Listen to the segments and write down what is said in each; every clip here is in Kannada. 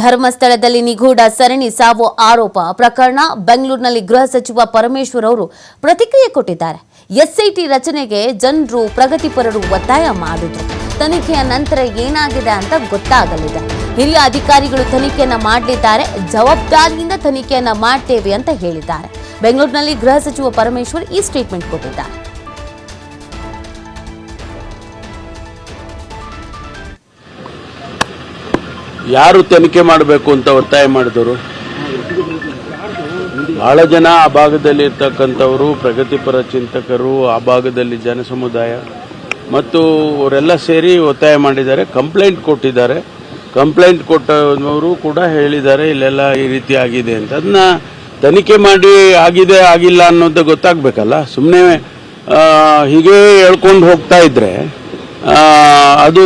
ಧರ್ಮಸ್ಥಳದಲ್ಲಿ ನಿಗೂಢ ಸರಣಿ ಸಾವು ಆರೋಪ ಪ್ರಕರಣ ಬೆಂಗಳೂರಿನಲ್ಲಿ ಗೃಹ ಸಚಿವ ಪರಮೇಶ್ವರ್ ಅವರು ಪ್ರತಿಕ್ರಿಯೆ ಕೊಟ್ಟಿದ್ದಾರೆ. ಎಸ್ಐಟಿ ರಚನೆಗೆ ಜನರು ಪ್ರಗತಿಪರರು ಒತ್ತಾಯ ಮಾಡಿದ್ರು. ತನಿಖೆಯ ನಂತರ ಏನಾಗಿದೆ ಅಂತ ಗೊತ್ತಾಗಲಿದೆ. ಹಿರಿಯ ಅಧಿಕಾರಿಗಳು ತನಿಖೆಯನ್ನ ಮಾಡಲಿದ್ದಾರೆ. ಜವಾಬ್ದಾರಿಯಿಂದ ತನಿಖೆಯನ್ನ ಮಾಡ್ತೇವೆ ಅಂತ ಹೇಳಿದ್ದಾರೆ. ಬೆಂಗಳೂರಿನಲ್ಲಿ ಗೃಹ ಸಚಿವ ಪರಮೇಶ್ವರ್ ಈ ಸ್ಟೇಟ್ಮೆಂಟ್ ಕೊಟ್ಟಿದ್ದಾರೆ. ಯಾರು ತನಿಖೆ ಮಾಡಬೇಕು ಅಂತ ಒತ್ತಾಯ ಮಾಡಿದವರು? ಬಹಳ ಜನ ಆ ಭಾಗದಲ್ಲಿ ಇರ್ತಕ್ಕಂಥವರು, ಪ್ರಗತಿಪರ ಚಿಂತಕರು, ಆ ಭಾಗದಲ್ಲಿ ಜನಸಮುದಾಯ. ಮತ್ತು ಅವರೆಲ್ಲ ಸೇರಿ ಒತ್ತಾಯ ಮಾಡಿದ್ದಾರೆ, ಕಂಪ್ಲೇಂಟ್ ಕೊಟ್ಟಿದ್ದಾರೆ. ಕಂಪ್ಲೇಂಟ್ ಕೊಟ್ಟವರು ಕೂಡ ಹೇಳಿದ್ದಾರೆ, ಇಲ್ಲೆಲ್ಲ ಈ ರೀತಿ ಆಗಿದೆ ಅಂತ. ಅದನ್ನ ತನಿಖೆ ಮಾಡಿ ಆಗಿದೆ, ಆಗಿಲ್ಲ ಅನ್ನೋದು ಗೊತ್ತಾಗಬೇಕಲ್ಲ? ಸುಮ್ಮನೆ ಹೀಗೆ ಹೇಳ್ಕೊಂಡು ಹೋಗ್ತಾ ಇದ್ರೆ ಅದು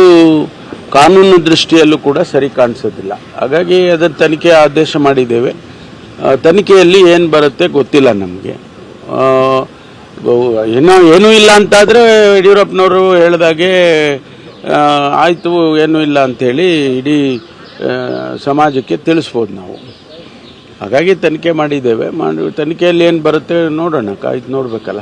ಕಾನೂನು ದೃಷ್ಟಿಯಲ್ಲೂ ಕೂಡ ಸರಿ ಕಾಣಿಸೋದಿಲ್ಲ. ಹಾಗಾಗಿ ಅದರ ತನಿಖೆ ಆದೇಶ ಮಾಡಿದ್ದೇವೆ. ತನಿಖೆಯಲ್ಲಿ ಏನು ಬರುತ್ತೆ ಗೊತ್ತಿಲ್ಲ ನಮಗೆ. ಏನೋ, ಏನೂ ಇಲ್ಲ ಅಂತಾದರೆ ಯಡಿಯೂರಪ್ಪನವರು ಹೇಳಿದಾಗೆ ಆಯಿತು, ಏನೂ ಇಲ್ಲ ಅಂಥೇಳಿ ಇಡೀ ಸಮಾಜಕ್ಕೆ ತಿಳಿಸ್ಬೋದು ನಾವು. ಹಾಗಾಗಿ ತನಿಖೆ ಮಾಡಿದ್ದೇವೆ. ಮಾಡಿ, ತನಿಖೆಯಲ್ಲಿ ಏನು ಬರುತ್ತೆ ನೋಡೋಣ ಕಾಯ್ತು ನೋಡಬೇಕಲ್ಲ.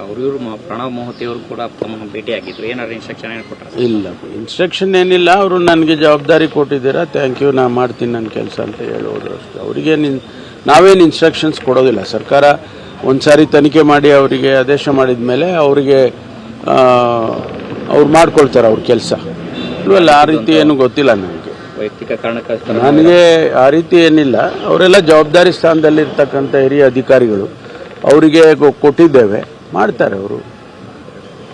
ಅವರು ಇವರು ಪ್ರಣವ್ ಮೋಹತಿ ಅವರು ಕೂಡ ತಮ್ಮನ್ನು ಭೇಟಿ ಆಗಿದ್ರು ಏನಾದ್ರು ಇನ್ಸ್ಟ್ರಕ್ಷನ್ ಏನು ಕೊಟ್ಟರು ಇಲ್ಲ ಇನ್ಸ್ಟ್ರಕ್ಷನ್ ಏನಿಲ್ಲ ಅವರು ನನಗೆ ಜವಾಬ್ದಾರಿ ಕೊಟ್ಟಿದ್ದೀರಾ ಥ್ಯಾಂಕ್ ಯು ನಾ ಮಾಡ್ತೀನಿ ನನ್ನ ಕೆಲಸ ಅಂತ ಹೇಳೋದು ಅಷ್ಟೇ. ಅವರಿಗೆ ನಿನ್ ನಾವೇನು ಇನ್ಸ್ಟ್ರಕ್ಷನ್ಸ್ ಕೊಡೋದಿಲ್ಲ. ಸರ್ಕಾರ ಒಂದು ಸಾರಿ ತನಿಖೆ ಮಾಡಿ ಅವರಿಗೆ ಆದೇಶ ಮಾಡಿದ ಮೇಲೆ ಅವರಿಗೆ ಅವ್ರು ಮಾಡ್ಕೊಳ್ತಾರೆ ಅವ್ರ ಕೆಲಸ. ಇಲ್ವಲ್ಲ ಆ ರೀತಿ ಏನು ಗೊತ್ತಿಲ್ಲ ನನಗೆ. ವೈಯಕ್ತಿಕ ಕಾರಣಕ್ಕಾಗಿ ನನಗೆ ಆ ರೀತಿ ಏನಿಲ್ಲ. ಅವರೆಲ್ಲ ಜವಾಬ್ದಾರಿ ಸ್ಥಾನದಲ್ಲಿರ್ತಕ್ಕಂಥ ಹಿರಿಯ ಅಧಿಕಾರಿಗಳು. ಅವರಿಗೆ ಕೊಟ್ಟಿದ್ದೇವೆ. ಮಾಡ್ತಾರೆ ಅವರು.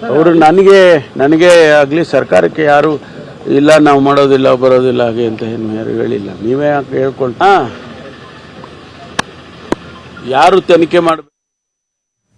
ಅವರು ನನಗೆ ನನಗೆ ಆಗಲಿ ಸರ್ಕಾರಕ್ಕೆ ಯಾರು ಇಲ್ಲ ನಾವು ಮಾಡೋದಿಲ್ಲ ಬರೋದಿಲ್ಲ ಹಾಗೆ ಅಂತ ಏನು ಯಾರು ಹೇಳಿಲ್ಲ. ನೀವೇ ಯಾಕೆ ಹೇಳ್ಕೊಳ್ ಹಾಂ. ಯಾರು ತನಿಖೆ ಮಾಡಬೇಕು